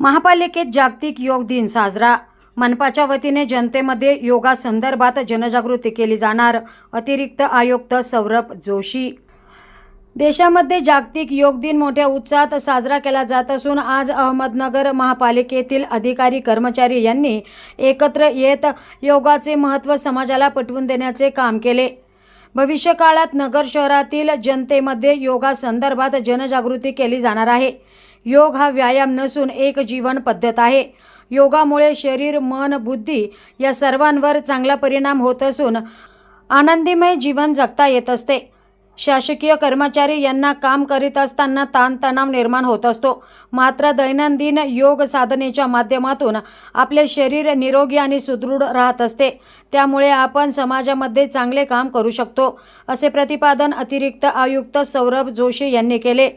महापालिकेत जागतिक योग दिन साजरा. मनपाच्या वतीने जनतेमध्ये योगासंदर्भात जनजागृती केली जाणार अतिरिक्त आयुक्त सौरभ जोशी. देशामध्ये जागतिक योग दिन मोठ्या उत्साहात साजरा केला जात असून आज अहमदनगर महापालिकेतील अधिकारी कर्मचारी यांनी एकत्र येत योगाचे महत्त्व समाजाला पटवून देण्याचे काम केले. भविष्यकाळात नगर शहरातील जनतेमध्ये योगासंदर्भात जनजागृती केली जाणार आहे. योग हा व्यायाम नसून एक जीवन पद्धत आहे. योगामुळे शरीर मन बुद्धी या सर्वांवर चांगला परिणाम होत असून आनंदीमय जीवन जगता येत असते. शासकीय कर्मचारी यांना काम करीत असताना ताणतणाव निर्माण होत असतो. मात्र दैनंदिन योग साधनेच्या माध्यमातून आपले शरीर निरोगी आणि सुदृढ राहत असते. त्यामुळे आपण समाजामध्ये चांगले काम करू शकतो असे प्रतिपादन अतिरिक्त आयुक्त सौरभ जोशी यांनी केले.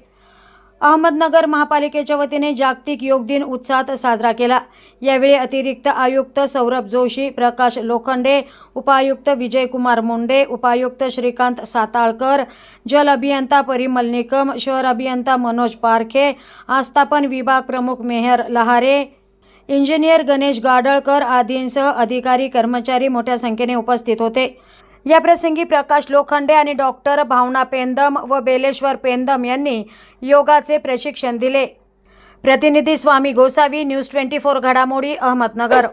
अहमदनगर महापालिकेच्या वतीने जागतिक योग दिन उत्साहात साजरा केला. यावेळी अतिरिक्त आयुक्त सौरभ जोशी प्रकाश लोखंडे उपायुक्त विजयकुमार मुंडे उपायुक्त श्रीकांत साताळकर जल अभियंता परिमल निकम शहर अभियंता मनोज पारखे आस्थापन विभाग प्रमुख मेहर लहारे इंजिनियर गणेश गाडळकर आदींसह अधिकारी कर्मचारी मोठ्या संख्येने उपस्थित होते. याप्रसंगी प्रकाश लोखंडे आणि डॉक्टर भावना पेंदम व बेलेश्वर पेंदम यांनी योगाचे प्रशिक्षण दिले. प्रतिनिधी Swami Gosavi news twenty four घडामोडी अहमदनगर.